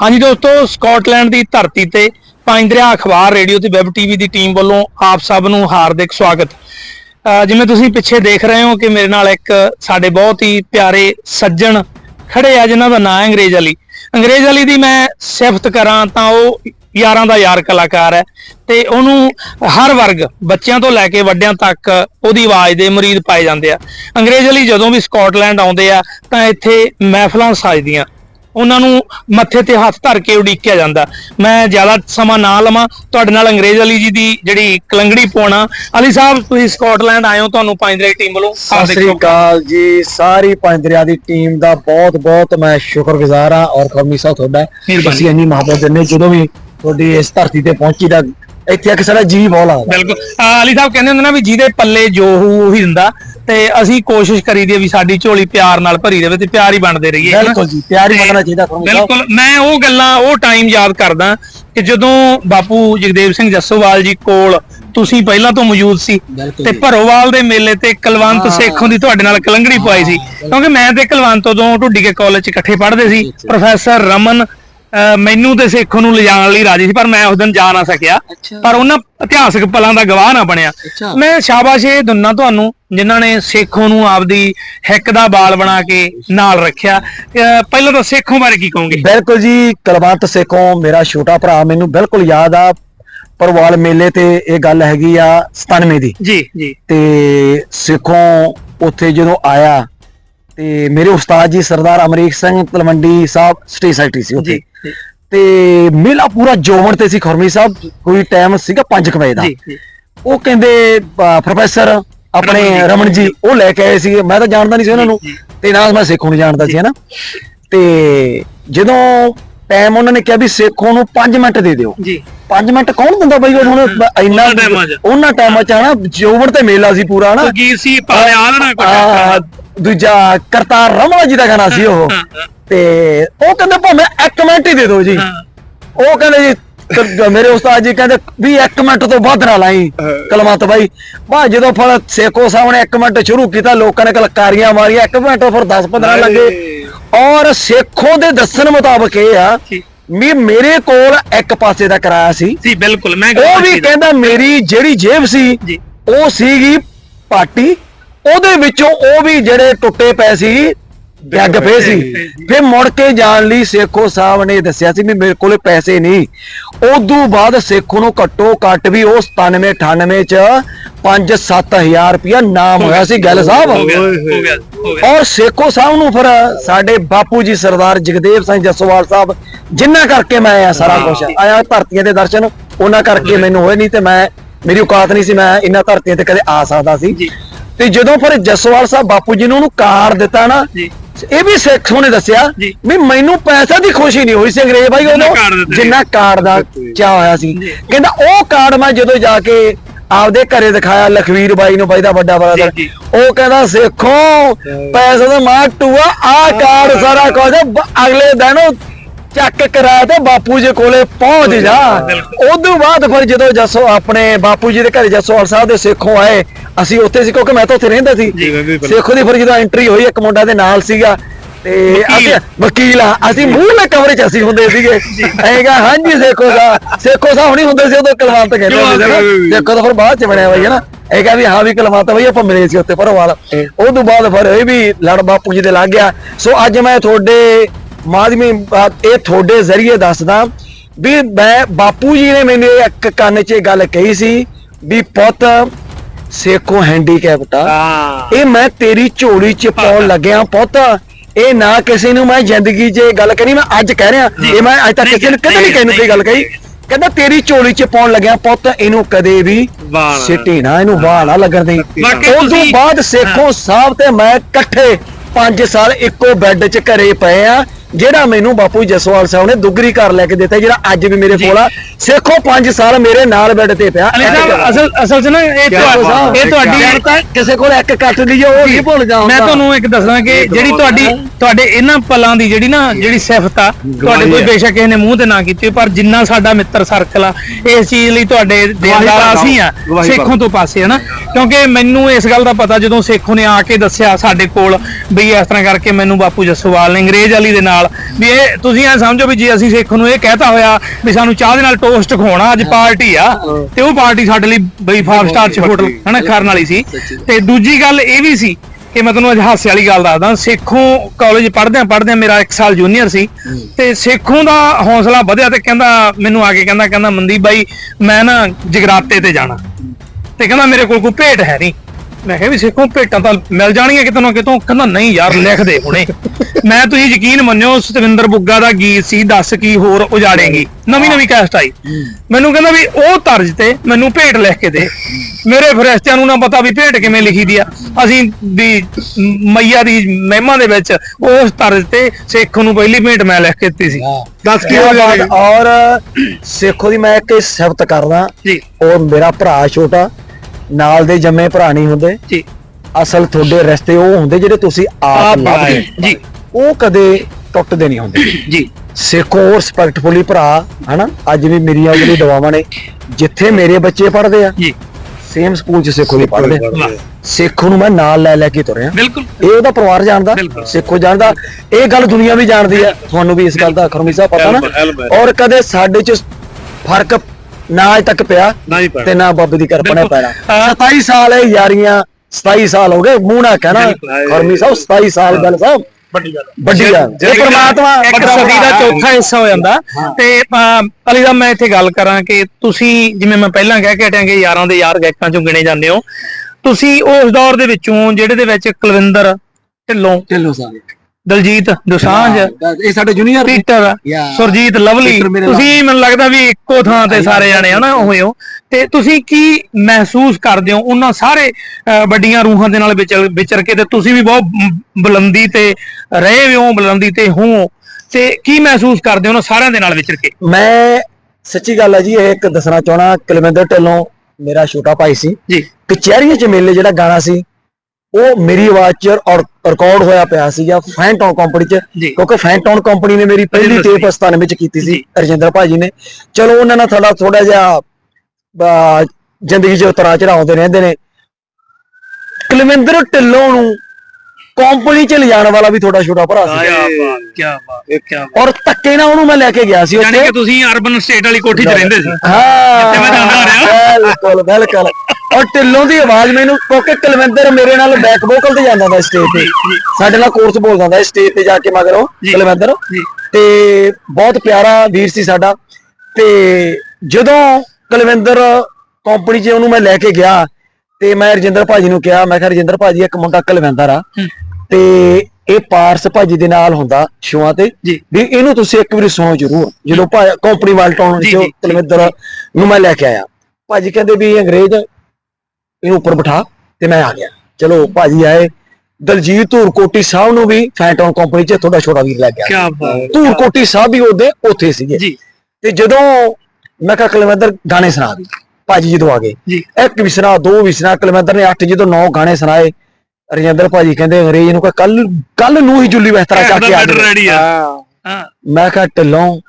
ਹਾਂਜੀ ਦੋਸਤੋ, ਸਕਾਟਲੈਂਡ ਦੀ ਧਰਤੀ ਤੇ ਪੰਜ ਦਰਿਆ ਅਖਬਾਰ ਰੇਡੀਓ ਤੇ ਵੈਬ ਟੀਵੀ ਦੀ ਟੀਮ ਵੱਲੋਂ ਆਪ ਸਭ ਨੂੰ ਹਾਰਦਿਕ ਸਵਾਗਤ। ਜਿਵੇਂ ਤੁਸੀਂ ਪਿੱਛੇ ਦੇਖ ਰਹੇ ਹੋ ਕਿ ਮੇਰੇ ਨਾਲ ਇੱਕ ਸਾਡੇ ਬਹੁਤ ਹੀ ਪਿਆਰੇ ਸੱਜਣ ਖੜੇ ਆ, ਜਿਨ੍ਹਾਂ ਦਾ ਨਾਮ ਹੈ ਅੰਗਰੇਜ਼ ਅਲੀ। ਅੰਗਰੇਜ਼ ਅਲੀ ਦੀ ਮੈਂ ਸਿਫਤ ਕਰਾਂ ਤਾਂ ਉਹ ਯਾਰਾਂ ਦਾ ਯਾਰ ਕਲਾਕਾਰ ਹੈ ਤੇ ਉਹਨੂੰ ਹਰ ਵਰਗ ਬੱਚਿਆਂ ਤੋਂ ਲੈ ਕੇ ਵੱਡਿਆਂ ਤੱਕ ਉਹਦੀ ਆਵਾਜ਼ ਦੇ ਮੁਰੀਦ ਪਾਏ ਜਾਂਦੇ ਆ। ਅੰਗਰੇਜ਼ ਅਲੀ ਜਦੋਂ ਵੀ ਸਕਾਟਲੈਂਡ ਆਉਂਦੇ ਆ ਤਾਂ ਇੱਥੇ ਮਹਿਫਲਾਂ ਸਜਦੀਆਂ। ਉਹਨਾਂ ਨੂੰ ਮੱਥੇ ਤੇ ਹੱਥ ਧਰ ਕੇ ਉਡੀਕਿਆ ਜਾਂਦਾ। ਮੈਂ ਜ਼ਿਆਦਾ ਸਮਾਂ ਨਾ ਲਵਾਂ ਤੁਹਾਡੇ ਨਾਲ ਅੰਗਰੇਜ਼ ਅਲੀ ਜੀ ਦੀ ਜਿਹੜੀ ਕਲੰਗੜੀ ਪਾਉਣਾ ਅਲੀ ਸਾਹਿਬ ਤੁਸੀਂ ਸਕਾਟਲੈਂਡ ਆਏ ਹੋ ਤੁਹਾਨੂੰ ਪੰਜ ਦਰਿਆ ਟੀਮ ਵੱਲੋਂ। ਸਤਿ ਸ੍ਰੀ ਅਕਾਲ ਜੀ ਸਾਰੀ ਪੰਜ ਦਰਿਆ ਦੀ ਟੀਮ ਦਾ ਬਹੁਤ ਬਹੁਤ ਮੈਂ ਸ਼ੁਕਰਗੁਜ਼ਾਰ ਹਾਂ ਔਰ ਖਮੀ ਸਾਹਿਬ ਤੁਹਾਡਾ। ਤੁਸੀਂ ਇੰਨੀ ਮੁਹੱਬਤ ਦਿੰਦੇ ਜਦੋਂ ਵੀ ਤੁਹਾਡੀ ਇਸ ਧਰਤੀ ਤੇ ਪਹੁੰਚੀ ਦਾ ਇੱਥੇ ਆ ਕੇ ਸਾਡਾ ਜੀ ਬਹੁਤ ਲੱਗਦਾ। ਬਿਲਕੁਲ। ਅਲੀ ਸਾਹਿਬ ਕਹਿੰਦੇ ਹੁੰਦੇ ਨਾ ਵੀ ਜਿਹਦੇ ਪੱਲੇ ਜੋ ਹੋਊ ਉਹੀ ਦਿੰਦਾ ਤੇ ਅਸੀਂ ਕੋਸ਼ਿਸ਼ ਕਰੀਦੀ ਹੈ ਵੀ ਸਾਡੀ ਝੋਲੀ ਪਿਆਰ ਨਾਲ ਭਰੀ ਰਹੇ ਤੇ ਪਿਆਰ ਹੀ ਬਣਦੇ ਰਹੀਏ ਹਨਾ? ਬਿਲਕੁਲ ਜੀ ਪਿਆਰ ਹੀ ਤੇ ਚਾਹੀਦਾ ਸਾਹਿਬ ਬਿਲਕੁਲ ਮੈਂ ਉਹ ਗੱਲਾਂ ਉਹ ਟਾਈਮ ਯਾਦ ਕਰਦਾ ਕਿ ਜਦੋਂ ਬਾਪੂ ਜਗਦੇਵ ਸਿੰਘ ਜੱਸੋਵਾਲ ਜੀ ਕੋਲ ਤੁਸੀਂ ਪਹਿਲਾਂ ਤੋਂ ਮੌਜੂਦ ਸੀ ਬਿਲਕੁਲ ਤੇ ਜੀ। ਭਰੋਵਾਲ ਦੇ ਮੇਲੇ ਤੇ ਕਲਵੰਤ ਹਾਂ। ਸੇਖੋਂ ਦੀ ਤੁਹਾਡੇ ਨਾਲ ਕਲੰਗੜੀ ਪਵਾਈ ਸੀ ਕਿਉਂਕਿ ਮੈਂ ਤੇ ਕਲਵੰਤ ਉਦੋਂ ਢੁੱਡੀ ਕੇ ਕਾਲਜ 'ਚ ਇਕੱਠੇ ਪੜ੍ਹਦੇ ਸੀ। ਪ੍ਰੋਫੈਸਰ ਰਮਨ ਅਹ ਮੈਨੂੰ ਤੇ ਸੇਖੋਂ ਨੂੰ ਲਿਜਾਣ ਲਈ ਰਾਜੀ ਸੀ ਪਰ ਮੈਂ ਉਸ ਦਿਨ ਜਾ ਨਾ ਸਕਿਆ। ਅੱਛਾ। ਪਰ ਉਹਨਾਂ ਇਤਿਹਾਸਕ ਪਲਾਂ ਦਾ ਗਵਾਹ ਨਾ ਬਣਿਆ। ਅੱਛਾ। ਮੈਂ ਸ਼ਾਬਾਸ਼ ਇਹ ਦਿੰਨਾ ਤੁਹਾਨੂੰ ਜਿਨ੍ਹਾਂ ਨੇ ਸੇਖੋਂ ਨੂੰ ਆਪਦੀ ਹਿੱਕ ਦਾ ਬਾਲ ਬਣਾ ਕੇ ਨਾਲ ਰੱਖਿਆ। ਅਹ ਪਹਿਲਾਂ ਤਾਂ ਸੇਖੋਂ ਬਾਰੇ ਕੀ ਕਹੋਗੇ? ਬਿਲਕੁਲ ਜੀ ਕਲਵੰਤ ਸੇਖੋਂ ਮੇਰਾ ਛੋਟਾ ਭਰਾ ਮੈਨੂੰ ਬਿਲਕੁਲ ਯਾਦ ਆ ਪਰਵਾਲ ਮੇਲੇ ਤੇ ਇਹ ਗੱਲ ਹੈਗੀ ਆ 97 ਦੀ। ਜੀ ਜੀ। ਤੇ ਸਿੱਖੋਂ ਉੱਥੇ ਜਦੋਂ ਆਇਆ ਤੇ ਮੇਰੇ ਉਸਤਾਦ ਜੀ ਸਰਦਾਰ ਅਮਰੀਕ ਸਿੰਘ ਤਲਵੰਡੀ ਸਾਹਿਬ ਸਟੇਜ ਸੈਕਟਰੀ ਸੀ ਉੱਥੇ। ਤੇ ਮੇਲਾ ਪੂਰਾ ਜੋਵਣ ਤੇ ਸੀ ਖੁਰਮੀ ਸਾਹਿਬ ਕੋਈ ਟਾਈਮ ਸੀਗਾ 5 ਵਜੇ ਦਾ। ਉਹ ਕਹਿੰਦੇ ਪ੍ਰੋਫੈਸਰ ਆਪਣੇ ਰਮਨ ਜੀ। ਉਹ ਲੈ ਕੇ ਆਏ ਸੀ। ਮੈਂ ਤਾਂ ਜਾਣਦਾ ਨਹੀਂ ਸੀ ਉਹਨਾਂ ਨੂੰ। ਤੇ ਨਾਲ ਮੈਂ ਸੇਖੋਂ ਨੂੰ ਜਾਣਦਾ ਸੀ ਹਨਾ। ਤੇ ਜਦੋਂ ਟਾਈਮ ਉਹਨਾਂ ਨੇ ਕਿਹਾ ਵੀ ਸੇਖੋਂ ਨੂੰ 5 ਮਿੰਟ ਦੇ ਦਿਓ। ਜੀ। 5 ਮਿੰਟ ਕੌਣ ਦਿੰਦਾ ਬਈ ਹੁਣ ਇੰਨਾ ਉਹਨਾਂ ਟਾਈਮਾਂ 'ਚ। ਹਨਾ ਜੋਵਣ ਤੇ ਮੇਲਾ ਸੀ ਪੂਰਾ ਹਨਾ। ਗੀਰ ਸੀ ਪਾਲੇ ਆਲਣਾ ਦੂਜਾ ਕਰਤਾਰ ਰਮਲਾ ਜੀ ਦਾ ਗਾਣਾ ਸੀ ਉਹ। ਤੇ ਉਹ ਕਹਿੰਦੇ ਭਾਵੇਂ 1 ਮਿੰਟ ਹੀ ਦੇ ਦਿਓ ਜੀ। ਉਹ ਕਹਿੰਦੇ ਜੀ ਮੇਰੇ ਉਸਤਾਦ ਜੀ ਕਹਿੰਦੇ ਵੀ 1 ਮਿੰਟ ਤੋਂ ਵੱਧ ਨਾ ਲਾਈ। ਕਲਮਤ ਬਾਈ ਬਾ ਜਦੋਂ ਫਿਰ ਸੇਖੋ ਸਾਹਿਬ ਨੇ 1 ਮਿੰਟ ਸ਼ੁਰੂ ਕੀਤਾ ਲੋਕਾਂ ਨੇ ਕਲਕਾਰੀਆਂ ਮਾਰੀਆਂ 1 ਮਿੰਟ ਫਿਰ 10 15 ਲੱਗੇ। ਔਰ ਸੇਖੋ ਦੇ ਦੱਸਣ ਮੁਤਾਬਕ ਇਹ ਆ। ਵੀ ਮੇਰੇ ਕੋਲ ਇੱਕ ਪਾਸੇ ਦਾ ਕਿਰਾਇਆ ਸੀ। ਜੀ ਬਿਲਕੁਲ ਮੈਂ ਉਹ ਵੀ ਕਹਿੰਦਾ ਮੇਰੀ ਜਿਹੜੀ ਜੇਬ ਸੀ। ਉਹ ਸੀਗੀ ਪਾਟੀ ਉਹਦੇ ਵਿੱਚੋਂ ਉਹ ਵੀ ਜਿਹੜੇ ਟੁੱਟੇ ਪਏ ਸੀ ਡੱਗ ਪਏ ਸੀ। ਫਿਰ ਮੁੜ ਕੇ ਜਾਣ ਲਈ ਸੇਖੋ ਸਾਹਿਬ ਨੇ ਦੱਸਿਆ ਸੀ ਵੀ ਮੇਰੇ ਕੋਲੇ ਪੈਸੇ ਨਹੀਂ। ਉਦੋਂ ਬਾਅਦ ਸੇਖੋ ਨੂੰ ਘੱਟੋ ਘੱਟ ਵੀ ਉਹ 97 98 ਚ 5-7000 ਰੁਪਇਆ ਨਾਮ ਹੋਇਆ ਸੀ ਗੱਲ ਸਾਹਿਬ। ਹੋ ਗਿਆ ਹੋ ਔਰ ਸੇਖੋ ਸਾਹਿਬ ਨੂੰ ਫਿਰ ਸਾਡੇ ਬਾਪੂ ਜੀ ਸਰਦਾਰ ਜਗਦੇਵ ਸਿੰਘ ਜੱਸੋਵਾਲ ਸਾਹਿਬ ਜਿੰਨਾ ਕਰਕੇ ਮੈਂ ਆਇਆ ਸਾਰਾ ਕੁਝ ਆਇਆ ਧਰਤੀਆਂ ਦੇ ਦਰਸ਼ਨ ਉਹਨਾਂ ਕਰਕੇ ਮੈਨੂੰ ਹੋਏ ਨਹੀਂ ਤੇ ਮੈਂ ਮੇਰੀ ਔਕਾਤ ਨਹੀਂ ਸੀ ਮੈਂ ਇਹਨਾਂ ਧਰਤੀਆਂ ਤੇ ਕਦੇ ਆ ਸਕਦਾ ਸੀ। ਤੇ ਜਦੋਂ ਫਿਰ ਜੱਸੋਵਾਲ ਸਾਹਿਬ ਬਾਪੂ ਜੀ ਨੇ ਉਹਨੂੰ ਕਾਰਡ ਦਿੱਤਾ ਨਾ ਇਹ ਵੀ ਸੇਖੋਂ ਨੇ ਦੱਸਿਆ। ਵੀ ਮੈਨੂੰ ਪੈਸਾ ਦੀ ਖੁਸ਼ੀ ਨਹੀਂ ਹੋਈ ਸੀ ਅੰਗਰੇਜ਼ ਭਾਈ ਦਿੱਤੇ। ਜਿੰਨਾ ਕਾਰਡ ਦਾ ਚਾਹ ਹੋਇਆ ਸੀ। ਕਹਿੰਦਾ ਉਹ ਕਾਰਡ ਮੈਂ ਜਦੋਂ ਜਾ ਕੇ ਆਪਦੇ ਘਰੇ ਦਿਖਾਇਆ ਲਖਵੀਰ ਬਾਈ ਨੂੰ ਬਾਈ ਦਾ ਵੱਡਾ ਬਰਾਦਰ। ਉਹ ਕਹਿੰਦਾ ਸੇਖੋ ਪੈਸੇ ਦਾ ਮਾਂ ਟੂਆ ਆ ਕਾਰਡ ਸਾਰਾ ਕੁਝ ਅਗਲੇ ਦਿਨ ਉਹ ਚੱਕ ਕਰਾ ਤੇ ਬਾਪੂ ਜੀ ਕੋਲੇ ਪਹੁੰਚ ਜਾ। ਉਦੋਂ ਬਾਅਦ ਫਿਰ ਜਦੋਂ ਜੱਸੋ ਆਪਣੇ ਬਾਪੂ ਜੀ ਦੇ ਘਰੇ ਜੱਸੋਵਾਲ ਸਾਹਿਬ ਦੇ ਸੇਖੋਂ ਆਏ ਅਸੀਂ ਉੱਥੇ ਸੀ ਕਿਉਂਕਿ ਮੈਂ ਤਾਂ ਉੱਥੇ ਰਹਿੰਦਾ ਸੀ। ਸੇਖੋਂ ਦੀ ਫਿਰ ਜਦੋਂ ਐਂਟਰੀ ਹੋਈ ਇੱਕ ਮੁੰਡਾ ਦੇ ਨਾਲ ਸੀਗਾ ਤੇ। ਅਸੀਂ ਵਕੀਲ ਆ। ਅਸੀਂ ਮੂਹਲੇ ਕਮਰੇ 'ਚ ਅਸੀਂ ਹੁੰਦੇ ਸੀਗੇ। ਐਗਾ ਹਾਂਜੀ ਸੇਖੋ ਸਾਹਿਬ ਸੇਖੋ ਸਾਹਿਬ ਨਹੀਂ ਹੁੰਦੇ ਸੀ ਉਦੋਂ ਕਲਵੰਤ ਕਹਿੰਦੇ ਹੁੰਦੇ ਸੀ ਦੇਖੋ ਤਾਂ ਫਿਰ ਬਾਅਦ 'ਚ ਬਣਿਆ ਬਈ ਹਨਾ ਇਹ ਕਹਾਂ ਵੀ ਹਾਂ ਵੀ ਕਲਵੰਤ ਬਈ ਆਪਾਂ ਮਿਲੇ ਸੀ ਉੱਥੇ ਪਰਵਾਲ ਉਹ ਤੋਂ ਬਾਅਦ ਫਿਰ ਇਹ ਵੀ ਲੜ ਬਾਪੂ ਜੀ ਦੇ ਲੱਗ ਗਿਆ। ਸੋ ਅੱਜ ਮੈਂ ਤੁਹਾਡੇ ਮਾਧਿਅਮੀ ਅਹ ਇਹ ਤੁਹਾਡੇ ਜ਼ਰੀਏ ਦੱਸਦਾ ਵੀ ਮੈਂ ਬਾਪੂ ਜੀ ਨੇ ਮੈਨੂੰ ਇੱਕ ਕੰਨ 'ਚ ਇਹ ਗੱਲ ਕਹੀ ਸੀ ਵੀ ਪੁੱਤ ਸੇਖੋ ਹੈਂਡੀਕੈਪਟ ਆ ਇਹ ਮੈਂ ਤੇਰੀ ਝੋਲੀ ਚ ਪਾਉਣ ਲੱਗਿਆ ਪੁੱਤ ਇਹ ਨਾ ਕਿਸੇ ਨੂੰ ਮੈਂ ਜ਼ਿੰਦਗੀ 'ਚ ਇਹ ਗੱਲ ਕਰੀ ਮੈਂ ਅੱਜ ਕਹਿ ਰਿਹਾ ਇਹ ਮੈਂ ਅੱਜ ਤੱਕ ਕਿਸੇ ਨੂੰ ਕਦੇ ਨਹੀਂ ਕਹਿਨੂੰ ਕੋਈ ਗੱਲ ਕਹੀ। ਕਹਿੰਦਾ ਤੇਰੀ ਝੋਲੀ 'ਚ ਪਾਉਣ ਲੱਗਿਆ ਪੁੱਤ ਇਹਨੂੰ ਕਦੇ ਵੀ। ਸਿੱਟੀ ਨਾ ਇਹਨੂੰ ਵਾਹ ਨਾ ਲੱਗਣ ਦੇ ਉਸ ਤੋਂ ਬਾਅਦ ਸੇਖੋਂ ਸਾਹਿਬ ਤੇ ਮੈਂ ਇਕੱਠੇ 5 ਸਾਲ ਇੱਕੋ ਬੈੱਡ 'ਚ ਘਰੇ ਪਏ ਆ। ਜਿਹੜਾ ਮੈਨੂੰ ਬਾਪੂ ਜਸਵਾਲ ਸਾਹਿਬ ਨੇ ਦੁੱਗਰੀ ਘਰ ਲੈ ਕੇ ਦਿੱਤਾ ਜਿਹੜਾ ਅੱਜ ਵੀ ਮੇਰੇ ਕੋਲ ਆ ਸੇਖੋਂ 5 ਸਾਲ ਮੇਰੇ ਨਾਲ ਬੈੱਡ ਤੇ ਪਿਆ। ਅਲੀ ਸਾਹਿਬ ਅਸਲ ਅਸਲ ਚ ਨਾ ਇਹ ਤੁਹਾ- ਇਹ ਤੁਹਾਡੀ ਕਿਸੇ ਕੋਲ ਇੱਕ ਕੱਟ ਦੀ ਉਹ ਨਹੀਂ ਭੁੱਲ ਜਾਉਂਦਾ ਮੈਂ ਤੁਹਾਨੂੰ ਇੱਕ ਦੱਸਣਾ ਕਿ ਜਿਹੜੀ ਤੁਹਾਡੀ ਤੁਹਾਡੇ ਇਹਨਾਂ ਪਲਾਂ ਦੀ ਜਿਹੜੀ ਨਾ ਜਿਹੜੀ ਸਿਫਤ ਆ ਤੁਹਾਡੇ ਕੋਈ ਬੇਸ਼ੱਕ ਕਿਸੇ ਨੇ ਮੂੰਹ ਤੇ ਨਾ ਕੀਤੀ ਪਰ ਜਿੰਨਾ ਸਾਡਾ ਮਿੱਤਰ ਸਰਕਲ ਆ ਇਸ ਚੀਜ਼ ਲਈ ਤੁਹਾਡੇ ਦੇਣਦਾਰ ਅਸੀਂ ਆ। ਸੇਖੋਂ ਤੋਂ ਪਾਸੇ ਹਨਾ? ਕਿਉਂਕਿ ਮੈਨੂੰ ਇਸ ਗੱਲ ਦਾ ਪਤਾ ਜਦੋਂ ਸੇਖੋਂ ਨੇ ਆ ਕੇ ਦੱਸਿਆ ਸਾਡੇ ਕੋਲ ਵੀ ਇਸ ਤਰ੍ਹਾਂ ਕਰਕੇ ਮੈਨੂੰ ਬਾਪੂ ਜੱਸੋਵਾਲ ਨੇ ਅੰਗਰੇਜ਼ ਵਾਲੀ ਦੇ ਨਾਲ ਨਾਲ ਵੀ ਇਹ ਤੁਸੀਂ ਐ ਸਮਝੋ ਵੀ ਜੇ ਅਸੀਂ ਸਿੱਖ ਨੂੰ ਇਹ ਕਹਿਤਾ ਹੋਇਆ ਵੀ ਸਾਨੂੰ ਚਾਹ ਦੇ ਨਾਲ ਟੋਸਟ ਖਵਾਉਣਾ ਅੱਜ ਪਾਰਟੀ ਆ ਤੇ ਉਹ ਪਾਰਟੀ ਸਾਡੇ ਲਈ ਬਈ 5 ਸਟਾਰ ਚ ਹੋਟਲ ਹਨਾ ਕਰਨ ਵਾਲੀ ਸੀ। ਤੇ ਦੂਜੀ ਗੱਲ ਇਹ ਵੀ ਸੀ ਕਿ ਮੈਂ ਤੁਹਾਨੂੰ ਅੱਜ ਹਾਸੇ ਵਾਲੀ ਗੱਲ ਦੱਸਦਾ ਸੇਖੋਂ ਕਾਲਜ ਪੜ੍ਹਦਿਆਂ ਪੜ੍ਹਦਿਆਂ ਮੇਰਾ 1 ਸਾਲ ਜੂਨੀਅਰ ਸੀ। ਤੇ ਸੇਖੋਂ ਦਾ ਹੌਸਲਾ ਵਧਿਆ ਤੇ ਕਹਿੰਦਾ ਮੈਨੂੰ ਆ ਕੇ ਕਹਿੰਦਾ ਕਹਿੰਦਾ ਮਨਦੀਪ ਬਾਈ ਮੈਂ ਨਾ ਜਗਰਾਤੇ ਤੇ ਜਾਣਾ। ਤੇ ਕਹਿੰਦਾ ਮੇਰੇ ਕੋਲ ਕੋਈ ਭੇਟ ਹੈ ਨਹੀਂ। ਮੈਂ ਕਿਹਾ ਵੀ ਸਿੱਖੋ ਭੇਟਾਂ ਤਾਂ ਮਿਲ ਜਾਣਗੀਆਂ ਕਿਤੋਂ ਨਾ ਕਿਤੋਂ। ਕਹਿੰਦਾ ਨਹੀਂ ਯਾਰ ਲਿਖ ਦੇ ਹੁਣੇ। ਮੈਂ ਤੁਸੀਂ ਯਕੀਨ ਮੰਨਿਓ ਸਤਵਿੰਦਰ ਬੁੱਗਾ ਦਾ ਗੀਤ ਸੀ ਦੱਸ ਕੀ ਹੋਰ ਉਜਾੜੇਗੀ। ਨਵੀਂ ਨਵੀਂ ਕੈਸਟ ਆਈ। ਮੈਨੂੰ ਕਹਿੰਦਾ ਵੀ ਉਹ ਤਰਜ ਤੇ ਮੈਨੂੰ ਭੇਟ ਲਿਖ ਕੇ ਦੇ। ਮੇਰੇ ਫਰਿਸ਼ਤਿਆਂ ਨੂੰ ਨਾ ਪਤਾ ਵੀ ਭੇਟ ਕਿਵੇਂ ਲਿਖੀ ਦੀ ਆ। ਅਸੀਂ ਵੀ ਮਈਆ ਦੀ ਮਹਿਮਾ ਦੇ ਵਿੱਚ ਉਸ ਤਰਜ ਤੇ ਸਿੱਖ ਨੂੰ ਪਹਿਲੀ ਭੇਟ ਮੈਂ ਲਿਖ ਕੇ ਦਿੱਤੀ ਸੀ। ਦੱਸ ਕੀ ਹੋ ਗਿਆ? ਔਰ ਸੇਖੋ ਦੀ ਮੈਂ ਇੱਕ ਸਿਫਤ ਕਰਦਾ। ਜੀ। ਉਹ ਮੇਰਾ ਭਰਾ ਛੋਟਾ ਨਾਲ ਦੇ ਜੰਮੇ ਭਰਾ ਨਹੀਂ ਹੁੰਦੇ। ਜੀ। ਅਸਲ ਤੁਹਾਡੇ ਰਸਤੇ ਉਹ ਹੁੰਦੇ ਜਿਹੜੇ ਤੁਸੀਂ ਆਪ ਆਏ ਜੀ। ਉਹ ਕਦੇ ਟੁੱਟਦੇ ਨਹੀਂ ਹੁੰਦੇ। ਜੀ। ਸੇਖੋ ਹੋਰ ਰਿਸਪੈਕਟਫੁਲੀ ਭਰਾ ਹਨਾ? ਅੱਜ ਵੀ ਮੇਰੀਆਂ ਜਿਹੜੀ ਦੁਆਵਾਂ ਨੇ ਜਿੱਥੇ ਮੇਰੇ ਬੱਚੇ ਪੜ੍ਹਦੇ ਆ ਜੀ। ਸੇਮ ਸਕੂਲ 'ਚ ਸੇਖੋ ਵੀ ਪੜ੍ਹਦੇ ਆ। ਵਾਹ, ਸੇਖੋ ਨੂੰ ਮੈਂ ਨਾਲ ਲੈ ਲੈ ਕੇ ਤੁਰਿਆ। ਬਿਲਕੁਲ। ਇਹ ਉਹਦਾ ਪਰਿਵਾਰ ਜਾਣਦਾ ਬਿਲਕੁਲ। ਸਿੱਖੋ ਜਾਣਦਾ। ਇਹ ਗੱਲ ਦੁਨੀਆ ਵੀ ਜਾਣਦੀ ਹੈ ਤੁਹਾਨੂੰ ਵੀ ਇਸ ਗੱਲ ਦਾ ਖਰਮੀ ਸਾਹਿਬ ਪਤਾ ਨਾ। ਔਰ ਕਦੇ ਸਾਡੇ ਚ ਫ਼ਰਕ ਨਾ ਅਜ ਤੱਕ ਪਿਆ ਨਹੀਂ ਪਿਆ। ਤੇ ਨਾ ਬੱਬ ਦੀ ਕਿਰਪਾ ਨੇ ਬਿਲਕੁਲ। ਪੈਣਾ ਹਾਂ। 27 ਸਾਲ ਇਹ ਯਾਰੀਆਂ 27 ਸਾਲ ਹੋ ਗਏ ਮੂੰਹ ਨਾ ਕਹਿਣਾ ਬਿਲਕੁਲ। ਖਰਮੀ ਸਾਹਿਬ 27 ਸਾਲ ਗੱਲ ਸਾਹਿਬ ਵੱਡੀ ਗੱਲ ਵੱਡੀ ਗੱਲ ਜੇ ਇੱਕ- ਪ੍ਰਮਾਤਮਾ ਇੱਕ ਵੱਡਾ ਸਦੀ ਦਾ ਭਰਾ- ਚੌਥਾ ਹਿੱਸਾ ਹੋ ਜਾਂਦਾ ਤੇ ਅਹ, ਅਲੀ ਦਾ ਮੈਂ ਇੱਥੇ ਗੱਲ ਕਰਾਂ ਕਿ ਤੁਸੀਂ ਜਿਵੇਂ ਮੈਂ ਪਹਿਲਾਂ ਕਹਿ ਕੇ ਹਟਿਆ ਕਿ ਯਾਰਾਂ ਦੇ ਯਾਰ ਗਾਇਕਾਂ ਚੋਂ ਗਿਣੇ ਜਾਂਦੇ ਹੋ ਤੁਸੀਂ ਉਸ ਦੌਰ ਦੇ ਵਿੱਚੋਂ ਜਿਹੜੇ ਦੇ ਵਿੱਚ ਕੁਲਵਿੰਦਰ ਢਿੱਲੋਂ ਢਿੱਲੋਂ ਸਾਹਿਬ ਦਲਜੀਤ ਦੋਸਾਂਝ ਇਹ ਸਾਡੇ ਜੂਨੀਅਰ ਪੀਟਰ. ਸੁਰਜੀਤ ਲਵਲੀ। ਤੁਸੀਂ ਮੈਨੂੰ ਲੱਗਦਾ ਵੀ ਇੱਕੋ ਥਾਂ ਤੇ ਸਾਰੇ ਜਾਣੇ ਹਨਾ ਹੋਏ ਹੋ। ਤੇ ਤੁਸੀਂ ਕੀ ਮਹਿਸੂਸ ਕਰਦੇ ਹੋ ਉਹਨਾਂ ਸਾਰੇ ਵੱਡੀਆਂ ਰੂਹਾਂ ਦੇ ਨਾਲ ਵਿਚਰ ਕੇ? ਤੇ ਤੁਸੀਂ ਵੀ ਬਹੁਤ ਬੁਲੰਦੀ ਤੇ ਰਹੇ ਹੋ ਬੁਲੰਦੀ ਤੇ ਹੋ। ਤੇ ਕੀ ਮਹਿਸੂਸ ਕਰਦੇ ਹੋ ਉਹਨਾਂ ਸਾਰਿਆਂ ਦੇ ਨਾਲ ਵਿਚਰ ਕੇ? ਮੈਂ ਸੱਚੀ ਗੱਲ ਹੈ ਜੀ ਇਹ ਇੱਕ ਦੱਸਣਾ ਚਾਹਣਾ ਕੁਲਵਿੰਦਰ ਢਿੱਲੋਂ ਮੇਰਾ ਛੋਟਾ ਭਾਈ ਸੀ। ਜੀ। ਕਚਹਿਰੀਆਂ ਚ ਮੇਲੇ ਜਿਹੜਾ ਗਾਣਾ ਸੀ ਉਹ ਮੇਰੀ ਆਵਾਜ਼ ਚ ਔਰ ਰਿਕਾਰਡ ਹੋਇਆ ਪਿਆ ਸੀਗਾ ਫੈਂਟਾਊਨ ਕੰਪਨੀ ਚ। ਕਿਉਂਕਿ ਫੈਂਟਾਊਨ ਕੰਪਨੀ ਨੇ ਮੇਰੀ ਪਹਿਲੀ ਟੇਪ ਅਸਤਾਨ ਵਿੱਚ ਕੀਤੀ ਸੀ। ਰਜਿੰਦਰ ਭਾਜੀ ਨੇ। ਚਲੋ ਉਹਨਾਂ ਨਾਲ ਥੋੜਾ ਥੋੜਾ ਜਿਹਾ ਜ਼ਿੰਦਗੀ 'ਚ ਉਤਰਾ ਚੜਾਉਂਦੇ ਰਹਿੰਦੇ ਨੇ। ਕੁਲਵਿੰਦਰ ਢਿੱਲੋਂ ਨੂੰ ਕੰਪਨੀ ਚ ਲਿਜਾਣ ਵਾਲਾ ਵੀ ਤੁਹਾਡਾ ਛੋਟਾ ਭਰਾ ਸੀ। ਕੀ ਬਾਤ ਕੀ ਬਾਤ ਕੀ ਬਾਤ। ਔਰ ਧੱਕੇ ਨਾਲ ਉਹਨੂੰ ਮੈਂ ਲੈ ਕੇ ਗਿਆ ਸੀ ਯਾਨੀ ਉੱਥੇ। ਕਿ ਤੁਸੀਂ ਅਰਬਨ ਸਟੇਟ ਵਾਲੀ ਕੋਠੀ 'ਚ ਰਹਿੰਦੇ ਸੀ। ਹਾਂ। ਜਿੱਥੇ ਮੈਂ ਜਾਂਦਾ ਰਿਹਾ। ਬਿਲਕੁਲ ਬਿਲਕੁਲ। ਔਰ ਢਿੱਲੋਂ ਦੀ ਆਵਾਜ਼ ਮੈਨੂੰ ਕਿਉਂਕਿ ਕੁਲਵਿੰਦਰ ਮੇਰੇ ਨਾਲ ਬੈਕ ਵੋਕਲ ਤੇ ਜਾਂਦਾ ਹੁੰਦਾ ਸਟੇਜ ਤੇ। ਸਾਡੇ ਨਾਲ ਕੋਰਸ ਬੋਲਦਾ ਹੁੰਦਾ ਸਟੇਜ ਤੇ ਜਾ ਕੇ ਮਗਰੋਂ। ਕੁਲਵਿੰਦਰ। ਜੀ। ਤੇ ਬਹੁਤ ਪਿਆਰਾ ਵੀਰ ਸੀ ਸਾਡਾ। ਤੇ ਜਦੋਂ ਕੁਲਵਿੰਦਰ ਕੰਪਨੀ 'ਚ ਉਹਨੂੰ ਮੈਂ ਲੈ ਕੇ ਗਿਆ ਤੇ ਮੈਂ ਰਜਿੰਦਰ ਭਾਜੀ ਨੂੰ ਕਿਹਾ ਮੈਂ ਕਿਹਾ ਰਜਿੰਦਰ ਭਾਜੀ ਇੱਕ ਮੁੰਡਾ ਕੁਲਵਿੰਦਰ ਆ। ਤੇ ਇਹ ਪਾਰਸ ਭਾਜੀ ਦੇ ਨਾਲ ਹੁੰਦਾ ਸ਼ੋਆਂ ਤੇ। ਵੀ ਇਹਨੂੰ ਤੁਸੀਂ ਇੱਕ ਵਾਰੀ ਸੁਣੋ ਜ਼ਰੂਰ। ਜਦੋਂ ਕੰਪਨੀ ਵਾਲ ਟਾਉਣ ਚ। ਕੁਲਵਿੰਦਰ ਨੂੰ ਮੈਂ ਲੈ ਕੇ ਆਇਆ। ਭਾਜੀ ਕਹਿੰਦੇ ਵੀ ਅੰਗਰੇਜ਼ ਇਹਨੂੰ ਉੱਪਰ ਬਿਠਾ ਤੇ ਮੈਂ ਆ ਗਿਆ। ਚਲੋ ਭਾਜੀ ਆਏ। ਦਲਜੀਤ ਧੂਰਕੋਟੀ ਸਾਹਿਬ ਨੂੰ ਵੀ ਫੈਂਟਾਊਨ ਕੰਪਨੀ 'ਚ ਤੁਹਾਡਾ ਛੋਟਾ ਵੀਰ ਲੈ ਗਿਆ। ਕੀ ਬਾਤ ਧੂਰਕੋਟੀ ਸਾਹਿਬ ਵੀ ਉਹਦੇ ਉੱਥੇ ਸੀਗੇ। ਜੀ। ਤੇ ਜਦੋਂ ਮੈਂ ਕਿਹਾ ਕੁਲਵਿੰਦਰ ਗਾਣੇ ਸੁਣਾ ਦੇ। ਭਾਜੀ ਜਦੋਂ ਆ ਗਏ। ਇੱਕ ਵੀ ਸੁਣਾ ਦੋ ਵੀ ਸੁਣਾ। ਕੁਲਵਿੰਦਰ ਨੇ 8 ਜਦੋਂ 9 ਗਾਣੇ ਸੁਣਾਏ ਰਜਿੰਦਰ ਭਾਜੀ ਕਹਿੰਦੇ ਅੰਗਰੇਜ਼ ਨੂੰ ਕਹ ਕੱਲ ਕੱਲ ਨੂੰ ਹੀ ਜੁੱਲੀ ਬਿਸਤਰਾ ਚੱਕ ਕੇ ਆ ਆ। ਹਾਂ। ਮੈਂ ਕਿਹਾ ਢਿੱਲੋਂ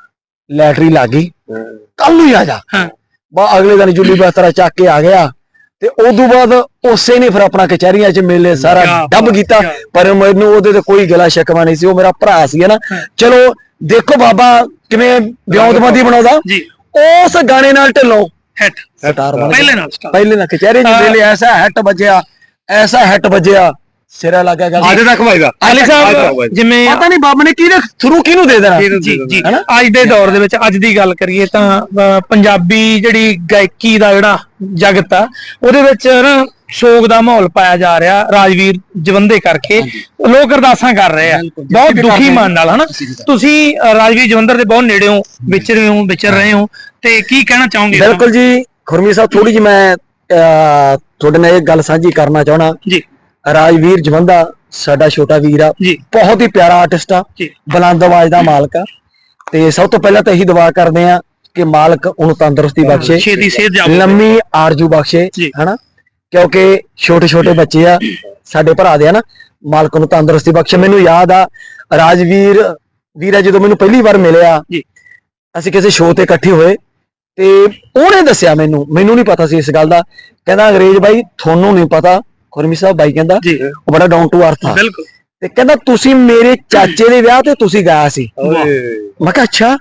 ਲੈਟਰੀ ਲੱਗੀ ਕੱਲ ਨੂੰ ਹੀ ਆ ਜਾ। ਹਾਂ। ਬਾ ਅਗਲੇ ਦਿਨ ਜੁੱਲੀ ਬਿਸਤਰਾ ਚੱਕ ਕੇ ਆ ਗਿਆ। ਤੇ ਉਦੋਂ ਬਾਅਦ ਉਸੇ ਨੇ ਫਿਰ ਆਪਣਾ ਕਚਹਿਰੀਆਂ 'ਚ ਮੇਲੇ ਸਾਰਾ ਡੱਬ ਕੀਤਾ ਪਰ ਮੈਨੂੰ ਉਹਦੇ ਤੇ ਕੋਈ ਗਿਲਾ ਸ਼ਿਕਵਾ ਨਹੀਂ ਸੀ ਉਹ ਮੇਰਾ ਭਰਾ ਸੀ ਨਾ। ਚਲੋ ਦੇਖੋ ਬਾਬਾ ਕਿਵੇਂ ਵਿਉਂਤਬੰਦੀ ਬਣਾਉਂਦਾ। ਉਸ ਗਾਣੇ ਨਾਲ ਢਿੱਲੋਂ। ਹਿੱਟ। ਸਟਾਰ ਬਣ ਗਿਆ। ਪਹਿਲੇ ਨਾਲ ਪਹਿਲੇ ਨਾ ਕਚਹਿਰੀ 'ਚ। ਮੇਲੇ ਐਸਾ ਹੈਟ ਵੱਜਿਆ ਐਸਾ ਹੈਟ ਵੱਜਿਆ। ਸਿਰਾ ਲੱਗਾ ਗੱਲ? ਅੱਜ ਤੱਕ ਭਾਈਦਾ ਅਲੀ ਸਾਹਿਬ ਜਿਵੇਂ ਪਤਾ ਨਹੀਂ ਬਾਬ ਨੇ ਕਿਹਦੇ ਥਰੂ ਕਿਹਨੂੰ ਦੇ ਦੇਣਾ? ਜੀ? ਅੱਜ ਦੇ ਦੌਰ ਦੇ ਵਿੱਚ ਅੱਜ ਦੀ ਗੱਲ ਕਰੀਏ ਤਾਂ ਪੰਜਾਬੀ ਜਿਹੜੀ ਗਾਇਕੀ ਦਾ ਜਿਹੜਾ ਜਗਤ ਆ ਉਹਦੇ ਵਿੱਚ ਨਾ ਸੋਗ ਦਾ ਮਾਹੌਲ ਪਾਇਆ ਜਾ ਰਿਹਾ ਰਾਜਵੀਰ ਜਵੰਦੇ ਕਰਕੇ। ਲੋਕ ਅਰਦਾਸਾਂ ਕਰ ਰਹੇ ਆ। ਬਹੁਤ ਦੁਖੀ ਮਨ ਨਾਲ ਹਨਾ। ਤੁਸੀਂ ਰਾਜਵੀਰ ਜਵੰਦਰ ਦੇ ਬਹੁਤ ਨੇੜੇ ਹੋ ਵਿਚਰ ਰਹੇ ਹੋ ਵਿਚਰ ਰਹੇ ਹੋ ਤੇ ਕੀ ਕਹਿਣਾ ਚਾਹੋਗੇ? ਬਿਲਕੁਲ ਜੀ ਖੁਰਮੀ ਸਾਹਿਬ ਥੋੜੀ ਜਿਹੀ ਮੈਂ ਤੁਹਾਡੇ ਨਾਲ ਇਹ ਗੱਲ ਸਾਂਝੀ ਕਰਨਾ ਚਾਹਣਾ ਜੀ। ਰਾਜਵੀਰ ਜਵੰਦਾ ਸਾਡਾ ਛੋਟਾ ਵੀਰ ਆ। ਜੀ। ਬਹੁਤ ਹੀ ਪਿਆਰਾ ਆਰਟਿਸਟ ਆ। ਜੀ। ਬੁਲੰਦ ਆਵਾਜ਼ ਦਾ ਮਾਲਕ ਆ। ਤੇ ਸਭ ਤੋਂ ਪਹਿਲਾਂ ਤਾਂ ਇਹੀ ਦੁਆ ਕਰਦੇ ਆ ਕਿ ਮਾਲਕ ਉਹਨੂੰ ਤੰਦਰੁਸਤੀ ਬਖਸ਼ੇ। ਛੇਤੀ ਸਿਹਤ ਜਾਵੇ ਲੰਮੀ ਆਰਜੂ ਬਖਸ਼ੇ ਜੀ। ਹਨਾ? ਕਿਉਂਕਿ ਛੋਟੇ ਛੋਟੇ ਬੱਚੇ ਆ ਸਾਡੇ ਭਰਾ ਦੇ ਆ ਨਾ ਮਾਲਕ ਨੂੰ ਤੰਦਰੁਸਤੀ ਬਖਸ਼ੇ। ਮੈਨੂੰ ਯਾਦ ਆ ਰਾਜਵੀਰ ਵੀਰਾ ਜਦੋਂ ਮੈਨੂੰ ਪਹਿਲੀ ਵਾਰ ਮਿਲਿਆ ਜੀ। ਅਸੀਂ ਕਿਸੇ ਸ਼ੋਅ ਤੇ ਇਕੱਠੇ ਹੋਏ ਤੇ ਉਹਨੇ ਦੱਸਿਆ ਮੈਨੂੰ ਮੈਨੂੰ ਨਹੀਂ ਪਤਾ ਸੀ ਇਸ ਗੱਲ ਦਾ। ਕਹਿੰਦਾ ਅੰਗਰੇਜ਼ ਬਾਈ ਤੁਹਾਨੂੰ ਨਹੀਂ ਪਤਾ ਖੁਰਮੀ ਸਾਹਿਬ ਬਾਈ ਕਹਿੰਦਾ ਜੀ। ਉਹ ਬੜਾ ਡਾਊਨ ਟੂ ਅਰਥ ਆ। ਬਿਲਕੁਲ। ਤੇ ਕਹਿੰਦਾ ਤੁਸੀਂ ਮੇਰੇ ਚਾਚੇ ਦੇ ਵਿਆਹ ਤੇ ਤੁਸੀਂ ਗਾਇਆ ਸੀ। ਮੈਂ ਕਿਹਾ ਅੱਛਾ।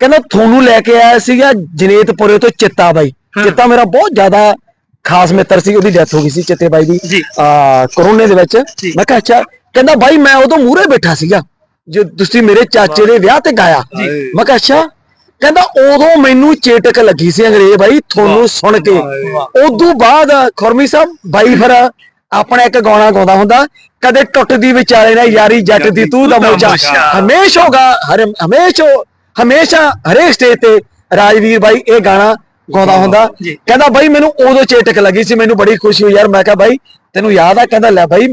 ਕਹਿੰਦਾ ਤੁਹਾਨੂੰ ਲੈ ਕੇ ਆਇਆ ਸੀਗਾ ਜਨੇਤਪੁਰੇ ਤੋਂ ਚਿੱਤਾ ਬਾਈ। ਹਾਂ। ਚਿੱਤਾ ਮੇਰਾ ਬਹੁਤ ਜ਼ਿਆਦਾ ਖਾਸ ਮਿੱਤਰ ਸੀ ਉਹਦੀ ਡੈਥ ਹੋ ਗਈ ਸੀ ਚਿੱਤੇ ਬਾਈ ਦੀ ਜੀ। ਆ ਕਰੋਨੇ ਦੇ ਵਿੱਚ। ਜੀ। ਮੈਂ ਕਿਹਾ ਅੱਛਾ। ਕਹਿੰਦਾ ਬਾਈ ਮੈਂ ਉਦੋਂ ਮੂਹਰੇ ਬੈਠਾ ਸੀਗਾ ਜੇ ਤੁਸੀਂ ਮੇਰੇ ਚਾਚੇ ਦੇ ਵਿਆਹ ਤੇ ਗਾਇਆ। ਜੀ। ਮੈਂ ਕਿਹਾ ਅੱਛਾ। ਕਹਿੰਦਾ ਉਦੋਂ ਮੈਨੂੰ ਚੇਟਕ ਲੱਗੀ ਸੀ ਅੰਗਰੇਜ਼ ਬਾਈ ਤੁਹਾਨੂੰ ਸੁਣ ਕੇ ਉਦੋਂ ਬਾਅਦ ਖੁਰਮੀ ਸਾਹਿਬ ਬਾਈ ਫਿਰ ਆਪਣਾ ਇੱਕ ਗਾਣਾ ਗਾਉਂਦਾ ਹੁੰਦਾ ਕਦੇ ਟੁੱਟਦੀ ਵਿਚਾਰੇ ਨਾਲ ਯਾਰੀ ਜੱਟ ਦੀ ਤੂੰ ਦਾ ਮੋਚਾ। ਹਮੇਸ਼ ਹੋਗਾ ਹਰ ਹਮੇਸ਼ਾ ਹਮੇਸ਼ਾ ਹਰੇਕ ਸਟੇਜ ਤੇ ਰਾਜਵੀਰ ਬਾਈ ਇਹ ਗਾਣਾ ਗਾਉਂਦਾ ਹੁੰਦਾ। ਕਹਿੰਦਾ ਬਾਈ ਮੈਨੂੰ ਉਦੋਂ ਚੇਟਕ ਲੱਗੀ ਸੀ ਮੈਨੂੰ ਬੜੀ ਖੁਸ਼ੀ ਹੋਈ ਯਾਰ ਮੈਂ ਕਿਹਾ ਬਾਈ ਤੈਨੂੰ ਯਾਦ ਆ ਕਹਿੰਦਾ ਲੈ ਬਾਈ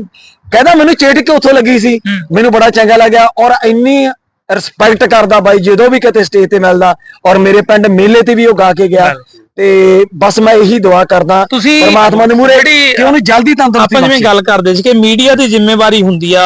ਕਹਿੰਦਾ ਮੈਨੂੰ ਚੇਟਕ ਉੱਥੋਂ ਲੱਗੀ ਸੀ। ਮੈਨੂੰ ਬੜਾ ਚੰਗਾ ਲੱਗਿਆ ਔਰ ਇੰਨੀ ਰਿਸਪੈਕਟ ਕਰਦਾ ਬਾਈ, ਜਦੋਂ ਵੀ ਕਿਤੇ ਸਟੇਜ ਤੇ ਮਿਲਦਾ ਔਰ ਮੇਰੇ ਪਿੰਡ ਮੇਲੇ ਤੇ ਵੀ ਉਹ ਗਾ ਕੇ ਗਿਆ। ਤੇ ਬਸ ਮੈਂ ਇਹੀ ਦੁਆ ਕਰਦਾ ਤੁਸੀਂ ਪਰਮਾਤਮਾ ਦੇ ਮੂਹਰੇ ਕਿ ਉਹਨੂੰ ਜਲਦੀ ਤੰਦਰੁਸਤੀ ਆਪਾਂ ਜਿਵੇਂ। ਗੱਲ ਕਰਦੇ ਸੀ ਕਿ ਮੀਡੀਆ ਦੀ ਜ਼ਿੰਮੇਵਾਰੀ ਹੁੰਦੀ ਆ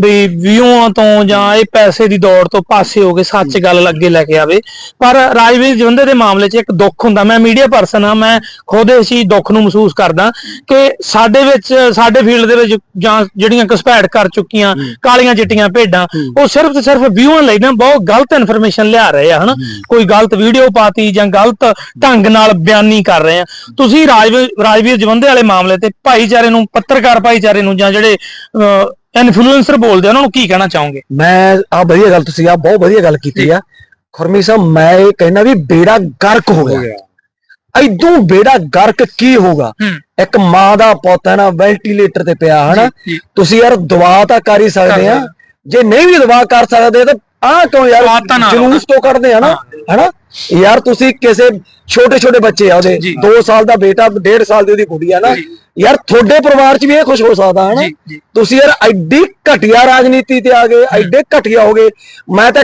ਵੀ ਵਿਊਆਂ ਤੋਂ ਜਾਂ ਇਹ ਪੈਸੇ ਦੀ ਦੌੜ ਤੋਂ ਪਾਸੇ ਹੋ ਕੇ ਸੱਚ ਗੱਲ ਅੱਗੇ ਲੈ ਕੇ ਆਵੇ। ਪਰ ਰਾਜਵੀਰ ਜਵੰਦੇ ਦੇ ਮਾਮਲੇ 'ਚ ਇੱਕ ਦੁੱਖ ਹੁੰਦਾ। ਮੈਂ ਮੀਡੀਆ ਪਰਸਨ ਆ ਮੈਂ ਖੁਦ ਇਸ ਚੀਜ਼ ਦੁੱਖ ਨੂੰ ਮਹਿਸੂਸ ਕਰਦਾ ਕਿ ਸਾਡੇ ਵਿੱਚ ਸਾਡੇ ਫੀਲਡ ਦੇ ਵਿੱਚ ਜਾਂ ਜਿਹੜੀਆਂ ਘਸਪੈਠ ਕਰ ਚੁੱਕੀਆਂ ਕਾਲੀਆਂ ਚਿੱਟੀਆਂ ਭੇਡਾਂ ਉਹ ਸਿਰਫ ਤੇ ਸਿਰਫ ਵਿਊਆਂ ਲਈ ਨਾ ਬਹੁਤ ਗਲਤ ਇਨਫੋਰਮੇਸ਼ਨ ਲਿਆ ਰਹੇ ਆ ਹਨਾ? ਕੋਈ ਗਲਤ ਵੀਡੀਓ ਪਾਤੀ ਜਾਂ ਗਲਤ ਢੰਗ ਨਾਲ ਬਿਆਨੀ ਕਰ ਰਹੇ ਆ। ਤੁਸੀਂ ਰਾਜਵੀਰ ਜਵੰਦੇ ਵਾਲੇ ਮਾਮਲੇ ਤੇ ਭਾਈਚਾਰੇ ਨੂੰ ਪੱਤਰਕਾਰ ਭਾਈਚਾਰੇ ਨੂੰ ਜਾਂ ਜਿਹੜੇ ਇਨਫਲੂਐਂਸਰ ਬੋਲਦੇ ਆ ਉਹਨਾਂ ਨੂੰ ਕੀ ਕਹਿਣਾ ਚਾਹੋਗੇ? ਮੈਂ ਆ ਵਧੀਆ ਗੱਲ ਤੁਸੀਂ ਆ ਬਹੁਤ ਵਧੀਆ ਗੱਲ ਕੀਤੀ ਆ। ਖੁਰਮੀ ਸਾਹਿਬ ਮੈਂ ਇਹ ਕਹਿਣਾ ਵੀ ਬੇੜਾ ਗਰਕ ਹੋ ਗਿਆ। ਐਦੋਂ ਬੇੜਾ ਗਰਕ ਕੀ ਹੋਗਾ ਇੱਕ ਮਾਂ ਦਾ ਪੁੱਤ ਹੈ ਨਾ ਵੈਂਟੀਲੇਟਰ ਤੇ ਪਿਆ ਹਨਾ। ਤੁਸੀਂ ਯਾਰ ਦੁਆ ਤਾਂ ਕਰ ਹੀ ਸਕਦੇ ਆ। ਜੇ ਨਹੀਂ ਵੀ ਦੁਆ ਕਰ ਸਕਦੇ ਤਾਂ ਆਹ ਕਿਉਂ ਯਾਰ ਜਲੂਸ ਤੋਂ ਕੱਢਦੇ ਆ ਨਾ? ਹਨਾ ਯਾਰ ਤੁਸੀਂ ਕਿਸੇ ਛੋਟੇ ਛੋਟੇ ਬੱਚੇ ਆ ਉਹਦੇ ਜੀ। 2 ਸਾਲ ਦਾ ਬੇਟਾ 1.5 ਸਾਲ ਦੀ ਉਹਦੀ ਕੁੜੀ ਆ ਨਾ। ਯਾਰ ਤੁਹਾਡੇ ਪਰਿਵਾਰ 'ਚ ਵੀ ਇਹ ਕੁਝ ਹੋ ਸਕਦਾ ਹਨਾ। ਤੁਸੀਂ ਯਾਰ ਐਡੀ ਘਟੀਆ ਰਾਜਨੀਤੀ ਤੇ ਆ ਗਏ ਐਡੇ ਘਟੀਆ ਹੋ ਗਏ ਮੈਂ ਤਾਂ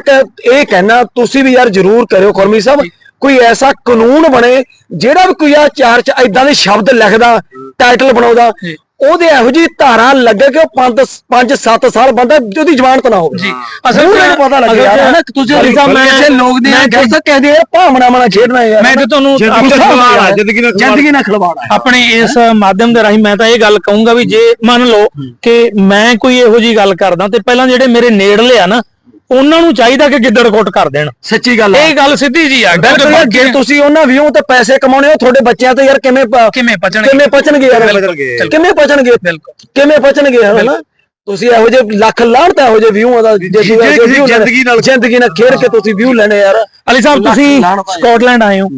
ਇਹ ਕਹਿਣਾ ਤੁਸੀਂ ਵੀ ਯਾਰ ਜ਼ਰੂਰ ਕਰਿਓ ਖੁਰਮੀ ਸਾਹਿਬ ਕੋਈ ਐਸਾ ਕਾਨੂੰਨ ਬਣੇ ਜਿਹੜਾ ਵੀ ਕੋਈ ਆ ਚਾਰ ਚ ਐਦਾਂ ਦੇ ਸ਼ਬਦ ਲਿਖਦਾ ਟਾਈਟਲ ਬਣਾਉਂਦਾ। ਉਹਦੇ ਇਹੋ ਜੀ ਧਾਰਾ ਲੱਗੇ ਕਿ ਉਹ 5 5 7 ਸਾਲ ਬੰਦਾ ਉਹਦੀ ਜ਼ਮਾਨਤ ਨਾ ਹੋਵੇ। ਜੀ। ਅਸਲ ਵਿੱਚ ਪਤਾ ਲੱਗੇ ਯਾਰ। ਹਨਾ ਕਿ ਤੁਸੀਂ ਅਲੀ ਸਾਹਿਬ, ਮੈਂ- ਕਿਸੇ ਲੋਕ ਦੇ ਮੈਂ- ਗੱਲ ਕਹਿੰਦੇ ਆ ਭਾਵਨਾ ਮਨਾ ਖੇਡਣਾ ਯਾਰ। ਮੈਂ ਤੇ ਤੁਹਾਨੂੰ ਜ਼ਿੰਦਗੀ ਨਾਲ ਜ਼ਿੰਦਗੀ ਨਾਲ ਖਿਲਵਾੜ। ਆਪਣੇ ਇਸ ਮਾਧਿਅਮ ਦੇ ਰਾਹੀਂ ਮੈਂ ਤਾਂ ਇਹ ਗੱਲ ਕਹੂੰਗਾ ਵੀ ਜੇ ਮੰਨ ਲਓ ਕਿ ਮੈਂ ਕੋਈ ਇਹੋ ਜੀ ਗੱਲ ਕਰਦਾ ਤੇ ਪਹਿਲਾਂ ਜਿਹੜੇ ਮੇਰੇ ਨੇੜਲੇ ਆ ਨਾ ਉਹਨਾਂ ਨੂੰ ਚਾਹੀਦਾ ਕਿ ਗਿੱਦੜ ਕੋਟ ਕਰ ਦੇਣ। ਸੱਚੀ ਗੱਲ ਇਹ ਗੱਲ ਸਿੱਧੀ ਜੀ ਆ ਬਿਲਕੁਲ ਯਾਰ ਜੇ ਤੁਸੀਂ ਉਹਨਾਂ ਵਿਊ ਤੇ ਪੈਸੇ ਕਮਾਉਣੇ ਹੋ ਤੁਹਾਡੇ ਬੱਚਿਆਂ ਤੇ ਯਾਰ ਕਿਵੇਂ ਪ- ਕਿਵੇਂ ਪਚਣਗੇ? ਕਿਵੇਂ ਪਚਣਗੇ ਯਾਰ? ਬਚਣਗੇ। ਕਿਵੇਂ ਪਚਣਗੇ? ਬਿਲਕੁਲ। ਕਿਵੇਂ ਪਚਣਗੇ ਯਾਰ ਹਨਾ? ਤੁਸੀਂ ਇਹੋ ਜਿਹੇ ਲੱਖ ਲਾਹਣਤ ਇਹੋ ਜਿਹੇ ਵਿਊ ਦਾ ਜੇ ਤੁਸੀਂ ਇਹੋ ਜਿਹੇ ਕਿਸੇ view ਲੈਣੇ- ਜ਼ਿੰਦਗੀ ਨਾਲ- ਜ਼ਿੰਦਗੀ ਨਾਲ ਖੇਡ ਕੇ ਤੁਸੀਂ ਵਿਊ ਲੈਣੇ ਯਾਰ। ਅਲੀ ਸਾਹਿਬ ਤੁਸੀਂ ਆ। ਸਕਾਟਲੈਂਡ ਆਏ ਹੋ।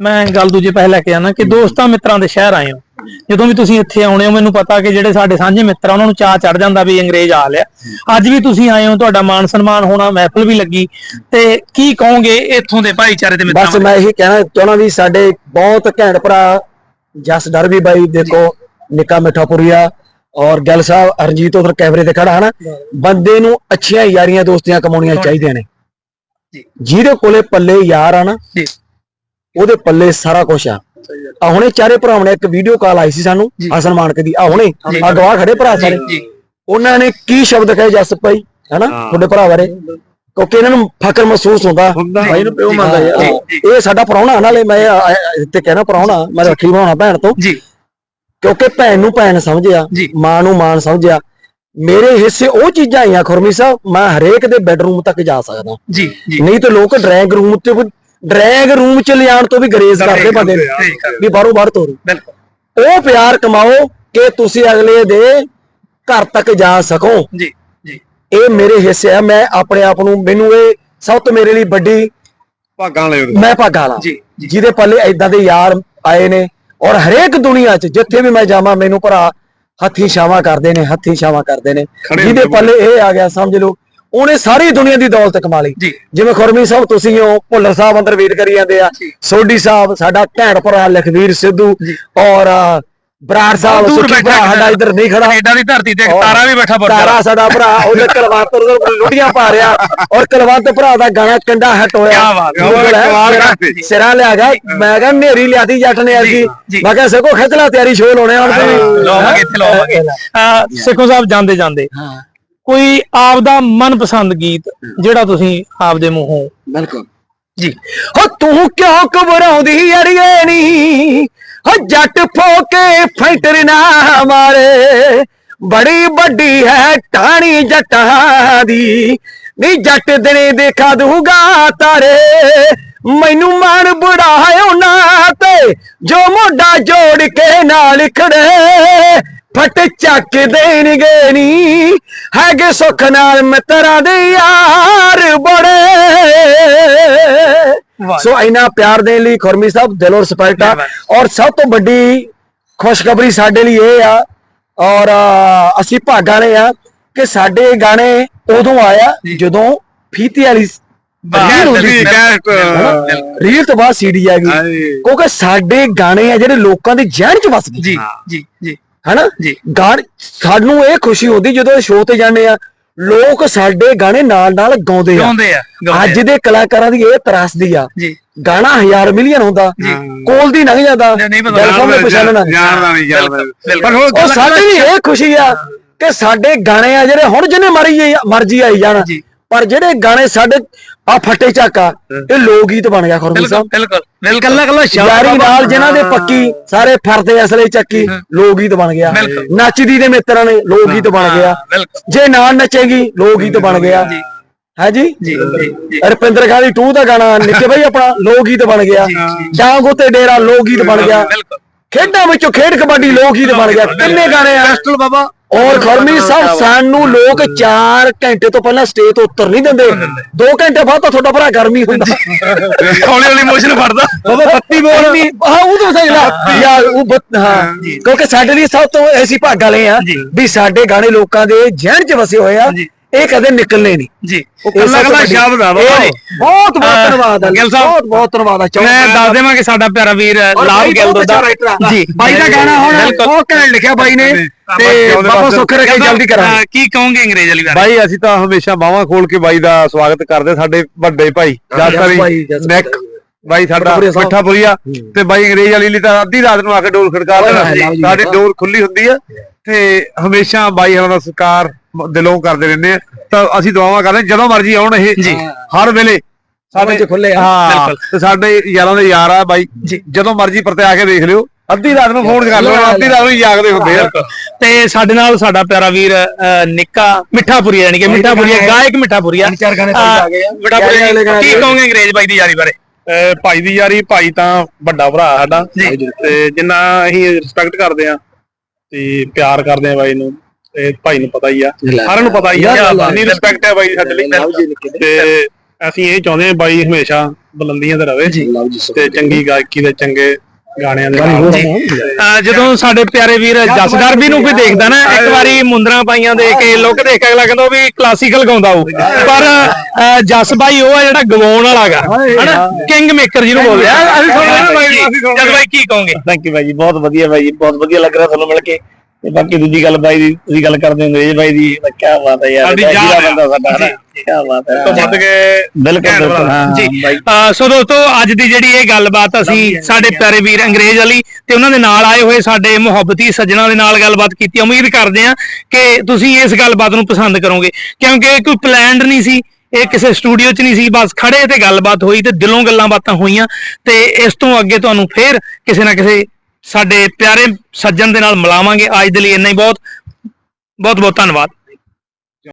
ਮੈਂ ਗੱਲ ਦੂਜੇ ਪਹਿਲੇ ਲੈ ਕੇ ਆਣਾ ਕਿ ਦੋਸਤਾਂ ਮਿੱਤਰਾਂ ਦੇ ਸ਼ਹਿਰ ਆਏ ਹੋ। ਜਦੋਂ ਵੀ ਤੁਸੀਂ ਇੱਥੇ ਆਉਣੇ ਹੋ ਮੈਨੂੰ ਪਤਾ ਕਿ ਜਿਹੜੇ ਸਾਡੇ ਸਾਂਝੇ ਮਿੱਤਰ ਆ ਉਹਨਾਂ ਨੂੰ ਚਾਹ ਚੜ ਜਾਂਦਾ ਵੀ ਅੰਗਰੇਜ਼ ਆ ਲਿਆ। ਅੱਜ ਵੀ ਤੁਸੀਂ ਆਏ ਹੋ ਤੁਹਾਡਾ ਮਾਨ ਸਨਮਾਨ ਹੋਣਾ ਮਹਿਫਲ ਵੀ ਲੱਗੀ। ਤੇ ਕੀ ਕਹੋਗੇ ਇੱਥੋਂ ਦੇ ਭਾਈਚਾਰੇ ਦੇ ਮਿੱਤਰਾਂ ਬਸ ਮੈਂ ਇਹੀ ਕਹਿਣਾ ਚਾਹਣਾ ਵੀ ਸਾਡੇ ਬਹੁਤ ਘੈਂਟ ਭਰਾ ਜਸ ਡਰਬੀ ਬਾਈ ਦੇਖੋ ਨਿੱਕਾ ਮਿੱਠਾਪੁਰੀਆ ਔਰ ਗਿੱਲ ਸਾਹਿਬ ਅਰਜੀਤ ਉਧਰ ਕੈਮਰੇ ਤੇ ਖੜਾ ਹਨਾ? ਬੰਦੇ ਨੂੰ ਅੱਛੀਆਂ ਯਾਰੀਆਂ ਦੋਸਤੀਆਂ ਕਮਾਉਣੀਆਂ ਚਾਹੀਦੀਆਂ ਨੇ। ਜੀ। ਜਿਹਦੇ ਕੋਲੇ ਪੱਲੇ ਯਾਰ ਆ ਨਾ ਜੀ। ਉਹਦੇ ਪੱਲੇ ਸਾਰਾ ਕੁਝ ਆ। ਆ ਹੁਣੇ ਚਾਰੇ ਭਰਾਵਾਂ ਨੇ ਇੱਕ ਵੀਡੀਓ ਕਾਲ ਆਈ ਸੀ ਸਾਨੂੰ। ਹਸਨ ਮਾਨਕ ਦੀ। ਆ ਹੁਣੇ। ਆ ਗਵਾਹ ਖੜੇ ਭਰਾ ਸਾਰੇ। ਉਹਨਾਂ ਨੇ ਕੀ ਸ਼ਬਦ ਕਹੇ ਜਸ ਭਾਈ? ਹੈਨਾ। ਤੁਹਾਡੇ ਭਰਾ ਬਾਰੇ। ਕਿਉਂਕਿ ਇਹਨਾਂ ਨੂੰ ਫਕਰ ਮਹਿਸੂਸ ਹੁੰਦਾ। ਭਾਈ ਨੂੰ ਪਿਓ ਮੰਨਦਾ ਯਾਰ ਇਹ ਸਾਡਾ ਪ੍ਰਾਹੁਣਾ ਨਾਲੇ ਮੈਂ ਇੱਥੇ ਕਹਿਣਾ ਪ੍ਰਾਹੁਣਾ ਮੈਂ ਰੱਖੀ ਬਣਾਉਣਾ ਭੈਣ ਤੋਂ। ਜੀ। ਕਿਉਂਕਿ ਭੈਣ ਨੂੰ ਭੈਣ ਸਮਝਿਆ। ਮਾਂ ਨੂੰ ਮਾਂ ਸਮਝਿਆ। ਮੇਰੇ ਹਿੱਸੇ ਉਹ ਚੀਜ਼ਾਂ ਆਈਆਂ ਖੁਰਮੀ ਸਾਹਿਬ ਮੈਂ ਹਰੇਕ ਦੇ ਬੈੱਡਰੂਮ ਤੱਕ ਜਾ ਸਕਦਾ। ਜੀ ਜੀ। ਨਹੀਂ ਤੇ ਲੋਕ ਡਰਾਇੰਗ ਰੂਮ ਤੇ ਡਰਾਇੰਗ ਰੂਮ ਚ ਲਿਆਉਣ ਤੋਂ ਵੀ ਗਰੇਜ਼ ਕਰਦੇ ਬੰਦੇ ਨੂੰ। ਵੀ ਬਾਹਰੋਂ ਬਾਹਰ ਤੋਰੂ। ਬਿਲਕੁਲ। ਉਹ ਪਿਆਰ ਕਮਾਓ ਕਿ ਤੁਸੀਂ ਅਗਲੇ ਦੇ ਘਰ ਤੱਕ ਜਾ ਸਕੋ। ਜੀ ਜੀ। ਇਹ ਮੇਰੇ ਹਿੱਸੇ ਆ। ਮੈਂ ਆਪਣੇ ਆਪ ਨੂੰ ਮੈਨੂੰ ਇਹ ਸਭ ਤੋਂ ਮੇਰੇ ਲਈ ਵੱਡੀ ਭਾਗਾਂ ਵਾਲੇ ਉਹਦੇ। ਮੈਂ ਭਾਗਾ ਲਾ ਜੀ ਜੀ। ਜਿਹਦੇ ਪੱਲੇ ਐਦਾਂ ਦੇ ਯਾਰ ਆਏ ਨੇ। ਔਰ ਹਰੇਕ ਦੁਨੀਆ 'ਚ ਜਿੱਥੇ ਵੀ ਮੈਂ ਜਾਵਾਂ ਮੈਨੂੰ ਭਰਾ ਹੱਥੀ ਛਾਵਾਂ ਕਰਦੇ ਨੇ ਹੱਥੀ ਛਾਵਾਂ ਕਰਦੇ ਨੇ। ਖੜੇ ਜਿਹਦੇ ਹੁੰਦੇ ਪੱਲੇ ਇਹ ਆ ਗਿਆ ਸਮਝ ਲਓ ਉਹਨੇ ਸਾਰੀ ਦੁਨੀਆ ਦੀ ਦੌਲਤ ਕਮਾ ਲਈ। ਜਿਵੇਂ ਖੁਰਮੀ ਸਾਹਿਬ ਤੁਸੀਂ ਹੋ ਭੁੱਲਰ ਸਾਹਿਬ ਅੰਦਰ ਵੇਟ ਕਰੀ ਜਾਂਦੇ ਆ। ਸੋਢੀ ਸਾਹਿਬ ਸਾਡਾ ਘੈਂਟ ਭਰਾ ਲਖਵੀਰ ਸਿੱਧੂ। ਔਰ ਬਰਾੜ ਸਾਹਿਬ ਸੁੱਖੀ ਭਰਾ ਸਾਡਾ ਇੱਧਰ ਨਹੀਂ ਖੜਾ। ਕੈਨੇਡਾ ਦੀ ਧਰਤੀ ਤੇ ਤਾਰਾ ਵੀ ਬੈਠਾ ਤਾਰਾ ਬੋਲਦਾ ਸਾਡਾ ਭਰਾ ਉਹਦੇ ਕਲਵੰਤ ਉਹਦੇ ਲੁੱਡੀਆਂ ਪਾ ਰਿਹਾ। ਔਰ ਕਲਵੰਤ ਭਰਾ ਦਾ ਗਾਣਾ ਕੰਡਾ ਹਟ ਹੋਇਆ। ਸਿਰਾਂ- ਲਿਆ ਗਿਆ। ਮੈਂ ਕਿਹਾ ਨੇਰੀ ਲਿਆਦੀ ਜੱਟ ਨੇ ਜੀ। ਮੈਂ ਕਿਹਾ ਸਗੋਂ ਖਿੱਚਲਾ ਤਿਆਰੀ ਸ਼ੋਅ ਲਾਉਣੇ ਹੁਣ ਲੋਵਾਂਗੇ ਇੱਥੇ ਲੋਵਾਂਗੇ ਸਿੱਖੋ ਸਾਹਿਬ ਜਾਂਦੇ ਜਾਂਦੇ ਹਾਂ। ਕੋਈ ਆਪ ਦਾ ਮਨਪਸੰਦ ਗੀਤ ਜਿਹੜਾ ਤੁਸੀਂ ਆਪ ਦੇ ਮੂੰਹੋਂ ਬਿਲਕੁਲ। ਜੀ। ਹੋ ਤੂੰ ਕਿਉਂ ਘਬਰਾਉਂਦੀ ਅੜੀਏ ਨੀ? ਹੋ ਜੱਟ ਫੋਕੇ ਫੈਂਟਰ ਨਾ ਮਾਰੇ। ਬੜੀ ਵੱਡੀ ਹੈ ਟਾਣੀ ਜੱਟਾਂ ਦੀ। ਨੀ ਜੱਟ ਦਿਨੇ ਦੇਖਾ ਦੂਗਾ ਤਾਰੇ। ਮੈਨੂੰ ਮਾਣ ਬੁੜਾ ਹੈ ਉਹਨਾਂ ਤੇ। ਜੋ ਮੋਢਾ ਜੋੜ ਕੇ ਨਾਲ ਖੜੇ। ਫਟ ਚੱਕ ਦੇਣਗੇ ਨੀ ਹੈਗੇ ਸੁੱਖ ਨਾਲ ਮਿੱਤਰਾਂ ਦੇ ਯਾਰ ਬੜੇ। ਸੋ ਇੰਨਾ ਪਿਆਰ ਦੇਣ ਲਈ ਖੁਰਮੀ ਸਾਹਿਬ ਦਿਲੋਂ ਰਿਸਪੈਕਟ ਆ। ਔਰ ਸਭ ਤੋਂ ਵੱਡੀ ਖੁਸ਼ਖਬਰੀ ਸਾਡੇ ਲਈ ਇਹ ਆ। ਔਰ ਅਸੀਂ ਭਾਗਾਂ ਵਾਲੇ ਆ ਕਿ ਸਾਡੇ ਗਾਣੇ ਉਦੋਂ ਆਇਆ ਜਦੋਂ ਫੀਤੀ ਵਾਲੀ? ਰੀਲ ਤੋਂ ਬਾਅਦ ਸੀਡੀ ਆ ਗਈ। ਕਿਉਂਕਿ ਸਾਡੇ ਗਾਣੇ ਆ ਜਿਹੜੇ ਲੋਕਾਂ ਦੇ ਜ਼ਿਹਨ 'ਚ ਵਸ ਗਏ ਜੀ ਜੀ ਜੀ। ਹਨਾ ਜੀ। ਗਾਣ ਸਾਨੂੰ ਇਹ ਖੁਸ਼ੀ ਹੁੰਦੀ ਜਦੋਂ ਸ਼ੋਅ ਤੇ ਜਾਂਦੇ ਆ ਲੋਕ ਸਾਡੇ ਗਾਣੇ ਨਾਲ ਨਾਲ ਗਾਉਂਦੇ ਆ ਗਾਉਂਦੇ ਆ ਅੱਜ ਦੇ ਕਲਾਕਾਰਾਂ ਦੀ ਇਹ ਤਰਾਸਦੀ ਆ ਜੀ ਗਾਣਾ ਹਜ਼ਾਰ ਮਿਲੀਅਨ ਹੁੰਦਾ। ਕੋਲ ਦੀ ਲੰਘ ਜਾਂਦਾ ਨਹੀਂ, ਨਹੀਂ ਪਤਾ। ਦਿਲ ਸਾਹਮਣੇ ਪਛਾਣਨਾ ਜਾਣਦਾ ਨਹੀਂ ਜਾਣਦਾ। ਪਰ ਹੁਣ ਉਹ ਸਾਡੀ ਵੀ ਇਹ ਖੁਸ਼ੀ ਆ ਕਿ ਸਾਡੇ ਗਾਣੇ ਆ ਜਿਹੜੇ ਹੁਣ ਜਿੰਨੇ ਮਰਜ਼ੀ ਮਰਜ਼ੀ ਆਈ ਜਾਣ। ਪਰ ਜਿਹੜੇ ਗਾਣੇ ਸਾਡੇ ਆ ਫੱਟੇ ਚੱਕਾ ਇਹ ਲੋਕ ਗੀਤ ਬਣ ਗਿਆ ਖੁਰਮੀ ਬਿਲਕੁਲ ਸਾਹਿਬ ਬਿਲਕੁਲ। ਬਿਲਕੁਲ ਕੱਲਾ ਕੱਲਾ ਯਾਰੀ ਨਾਲ ਜਿਨ੍ਹਾਂ ਦੇ ਪੱਕੀ ਸਾਰੇ ਫਰਦੇ ਅਸਲੇ ਚੱਕੀ ਲੋਕ ਗੀਤ ਬਣ ਗਿਆ। ਬਿਲਕੁਲ। ਨੱਚਦੀ ਦੇ ਮਿੱਤਰਾਂ ਨੇ ਲੋਕ ਗੀਤ ਬਣ ਗਿਆ। ਬਿਲਕੁਲ। ਜੇ ਨਾ ਨੱਚੇਗੀ ਲੋਕ ਗੀਤ ਬਣ ਗਿਆ। ਜੀ। ਹੈ ਜੀ? ਜੀ ਜੀ ਜੀ। ਰਪਿੰਦਰ ਖਾਲੀ 2 ਦਾ ਗਾਣਾ ਨਿੱਕੇ ਭਾਈ ਆਪਣਾ ਲੋਕ ਗੀਤ ਬਣ ਗਿਆ। ਡਾਂਗੋ ਤੇ ਡੇਰਾ ਲੋਕ ਗੀਤ ਬਣ ਗਿਆ। ਬਿਲਕੁਲ। ਖੇਡਾਂ ਵਿੱਚੋਂ ਖੇਡ ਕਬੱਡੀ ਲੋਕ ਗੀਤ ਬਣ ਗਿਆ। ਕਿੰਨੇ ਗਾਣੇ ਆ। ਕੈਸਟਲ ਬਾਬਾ। ਔਰ ਖਰਮੀ ਸਾਹਿਬ ਸਾਨੂੰ ਲੋਕ 4 ਘੰਟੇ ਤੋਂ ਪਹਿਲਾਂ ਸਟੇਜ ਤੋਂ ਉੱਤਰ ਨਹੀਂ ਦਿੰਦੇ। 2 ਘੰਟੇ ਬਾਅਦ ਤਾਂ ਤੁਹਾਡਾ ਭਰਾ ਗਰਮੀ ਹੁੰਦਾ। ਹੌਲੀ ਹੌਲੀ ਮੋਸ਼ਨ ਫੜਦਾ ਬਾਬਾ ਬੱਤੀ ਬੋਲ। ਹਾਂ ਉਹ ਤਾਂ ਸਹੀ ਲਾ ਯਾਰ ਉਹ ਬੱਤ- ਹਾਂ। ਕਿਉਂਕਿ ਸਾਡੇ ਲਈ ਸਭ ਤੋਂ ਐਸੀ ਭਾਗ ਵਾਲੇ ਆ। ਵੀ ਸਾਡੇ ਗਾਣੇ ਲੋਕਾਂ ਦੇ ਜ਼ਿਹਨ 'ਚ ਵਸੇ ਹੋਏ ਆ। ਇਹ ਕਦੇ ਨਿਕਲਨੇ ਨਹੀਂ ਜੀ ਇਹ ਕੱਲਾ ਕੱਲਾ ਸ਼ਬਦ ਆ ਬਾਬਾ ਇਹ ਜੀ। ਬਹੁਤ ਬਹੁਤ ਧੰਨਵਾਦ ਆ ਗਿੱਲ ਸਾਹਿਬ, ਬਹੁਤ ਬਹੁਤ ਧੰਨਵਾਦ ਆ ਚੌਂਕ ਮੈਂ ਦੱਸ ਦੇਵਾਂ ਕਿ ਸਾਡਾ ਪਿਆਰਾ ਵੀਰ ਲਾਭ ਗਿੱਲ ਦਾ। ਜੀ ਬਾਈ ਦਾ ਗਾਣਾ ਹੁਣ। ਬਹੁਤ ਘੈਂਟ ਲਿਖਿਆ ਬਾਈ ਨੇ ਤੇ ਬਾਬਾ ਸੁੱਖ ਰੱਖੇ ਜਲਦੀ ਕਰਾਂਗੇ ਕੀ ਕਹੋਗੇ ਅੰਗਰੇਜ਼ ਵਾਲੀ ਬਾਰੇ ਬਾਈ ਅਸੀਂ ਤਾਂ ਹਮੇਸ਼ਾ ਬਾਹਾਂ ਖੋਲ ਕੇ ਬਾਈ ਦਾ ਸਵਾਗਤ ਕਰਦੇ ਸਾਡੇ ਵੱਡੇ ਭਾਈ ਜਸ ਭਾਈ, ਜਸਕਰੀ ਜਸ ਨੈਕ। ਬਾਈ ਸਾਡਾ ਸਾਹਿਬ। ਮਿੱਠਾਪੁਰੀਆ ਤੇ ਬਾਈ ਅੰਗਰੇਜ਼ ਵਾਲੀ ਲਈ ਤਾਂ ਅੱਧੀ ਰਾਤ ਨੂੰ ਆ ਕੇ ਡੋਰ ਖੜਕਾ ਦੇਣਾ। ਸਾਡੀ ਡੋਰ ਖੁੱਲੀ ਹੁੰਦੀ ਆ ਤੇ ਹਮੇਸ਼ਾ ਬਾਈ ਹਰਾਂ ਦਾ ਸਤਿਕਾਰ ਦਿਲੋਂ ਕਰਦੇ ਰਹਿੰਦੇ ਆ। ਤਾਂ ਅਸੀਂ ਦੁਆਵਾਂ ਕਰਦੇ ਹਾਂ, ਜਦੋਂ ਮਰਜ਼ੀ ਆਉਣ ਇਹ। ਹਰ ਵੇਲੇ। ਸਾਡੇ ਚ ਖੁੱਲੇ ਆ। ਹਾਂ। ਤੇ ਸਾਡੇ ਯਾਰਾਂ ਦੇ ਯਾਰ ਆ ਬਾਈ। ਜਦੋਂ ਮਰਜ਼ੀ ਪਰਤੇ ਆ ਕੇ ਦੇਖ ਲਿਓ। ਅੱਧੀ ਰਾਤ ਨੂੰ ਫੋਨ ਕਰ ਲਿਓ ਅੱਧੀ ਰਾਤ ਨੂੰ ਹੀ ਜਾਗਦੇ ਹੁੰਦੇ ਆ। ਤੇ ਸਾਡੇ ਨਾਲ ਸਾਡਾ ਪਿਆਰਾ ਵੀਰ ਅਹ, ਨਿੱਕਾ ਮਿੱਠਾਪੁਰੀਆ ਯਾਨੀ ਕਿ ਮਿੱਠਾਪੁਰੀਆ ਗਾਇਕ ਮਿੱਠਾਪੁਰੀਆ ਤਿੰਨ ਚਾਰ ਗਾਣੇ ਤਾਂ ਆ ਗਏ ਆ। ਮਿੱਠਾਪੁਰੀਆ ਅਗਲੇ ਗਾਣੇ ਕੀ ਕਹੋਗੇ ਅੰਗਰੇਜ਼ ਬਾਈ ਦੀ ਯਾਰੀ ਬਾਰੇ? ਅਹ ਭਾਈ ਦੀ ਯਾਰੀ ਭਾਈ ਤਾਂ ਵੱਡਾ ਭਰਾ ਸਾਡਾ। ਤੇ ਜਿੰਨਾ ਅਸੀਂ ਰਿਸਪੈਕਟ ਕਰਦੇ ਆ ਤੇ ਪਿਆਰ ਕਰਦੇ ਆ ਬਾਈ ਨੂੰ। ਤੇ ਭਾਈ ਨੂੰ ਪਤਾ ਹੀ ਆ। ਸਾਰਿਆਂ ਨੂੰ ਪਤਾ ਹੀ ਆ। ਨਹੀਂ ਰਿਸਪੈਕਟ ਹੈ ਬਾਈ ਦੀ ਸਾਡੇ ਲਈ। ਤੇ ਅਸੀਂ ਇਹ ਚਾਹੁੰਦੇ ਆ ਬਾਈ ਹਮੇਸ਼ਾ ਬੁਲੰਦੀਆਂ ਤੇ ਰਵੇ ਤੇ ਚੰਗੀ ਗਾਇਕੀ ਦੇ ਚੰਗੇ ਗਾਣਿਆਂ ਦੇ ਜਦੋਂ ਸਾਡੇ ਪਿਆਰੇ ਵੀਰ ਜਸਗਰ ਵੀ ਨੂੰ ਕੋਈ ਦੇਖਦਾ ਨਾ ਇੱਕ ਵਾਰੀ ਮੁੰਦਰਾ ਪਾਈਆਂ ਦੇਖ ਕੇ ਲੁੱਕ ਦੇਖ ਕੇ ਅਗਲਾ ਕਹਿੰਦਾ ਉਹ ਵੀ ਕਲਾਸੀਕਲ ਗਾਉਂਦਾ ਉਹ। ਪਰ ਜਸ ਬਾਈ ਉਹ ਆ ਜਿਹੜਾ ਗਵਾਉਣ ਵਾਲਾ ਗਾ। ਹਨਾ? ਕਿੰਗ ਮੇਕਰ ਜਿਹਨੂੰ ਬੋਲਦੇ ਆ। ਅਸੀਂ ਤੁਹਾਨੂੰ ਬਾਈ ਜਸ ਬਾਈ ਕੀ ਕਹੋਗੇ? ਥੈਂਕ ਯੂ ਬਾਈ ਜੀ ਬਹੁਤ ਵਧੀਆ ਬਾਈ ਜੀ ਬਹੁਤ ਵਧੀਆ ਲੱਗ ਰਿਹਾ ਤੁਹਾਨੂੰ ਮਿਲ ਕੇ। ਤੇ ਬਾਕੀ ਦੂਜੀ ਗੱਲ ਬਾਈ ਦੀ ਤੁਸੀਂ ਗੱਲ ਕਰਦੇ ਹੋ ਅੰਗਰੇਜ਼ ਬਾਈ ਦੀ ਕੀ ਬਾਤ ਹੈ ਯਾਰ ਸਾਡੀ ਆ। ਬੰਦਾ ਸਾਡਾ ਹੈ ਕੀ ਬਾਤ ਹੈ। ਤੋਂ ਵੱਧ ਕੇ ਬਿਲਕੁਲ। ਹਾਂ ਜੀ। ਬਾਈ। ਅਹ ਸੋ ਦੋਸਤੋ ਅੱਜ ਦੀ ਜਿਹੜੀ ਇਹ ਗੱਲਬਾਤ ਅਸੀਂ ਸਾਡੇ ਪਿਆਰੇ ਵੀਰ ਅੰਗਰੇਜ਼ ਵਾਲੀ ਤੇ ਉਹਨਾਂ ਦੇ ਨਾਲ ਆਏ ਹੋਏ ਸਾਡੇ ਮੁਹੱਬਤੀ ਸੱਜਣਾ ਦੇ ਨਾਲ ਗੱਲਬਾਤ ਕੀਤੀ। ਉਮੀਦ ਕਰਦੇ ਹਾਂ ਕਿ ਤੁਸੀਂ ਇਸ ਗੱਲਬਾਤ ਨੂੰ ਪਸੰਦ ਕਰੋਗੇ ਕਿਉਂਕਿ ਇਹ ਕੋਈ ਪਲਾਨਡ ਨਹੀਂ ਸੀ ਇਹ ਕਿਸੇ ਸਟੂਡੀਓ 'ਚ ਨਹੀਂ ਸੀ ਬਸ ਖੜੇ ਤੇ ਗੱਲਬਾਤ ਹੋਈ ਤੇ ਦਿਲੋਂ ਗੱਲਾਂ ਬਾਤਾਂ ਹੋਈਆਂ ਤੇ ਇਸ ਤੋਂ ਅੱਗੇ ਤੁਹਾਨੂੰ ਫੇਰ ਕਿਸੇ ਨਾ ਕਿਸੇ ਸਾਡੇ ਪਿਆਰੇ ਸੱਜਣ ਦੇ ਨਾਲ ਮਿਲਾਵਾਂਗੇ। ਅੱਜ ਦੇ ਲਈ ਇੰਨਾ ਹੀ ਬਹੁਤ ਬਹੁਤ ਬਹੁਤ ਧੰਨਵਾਦ।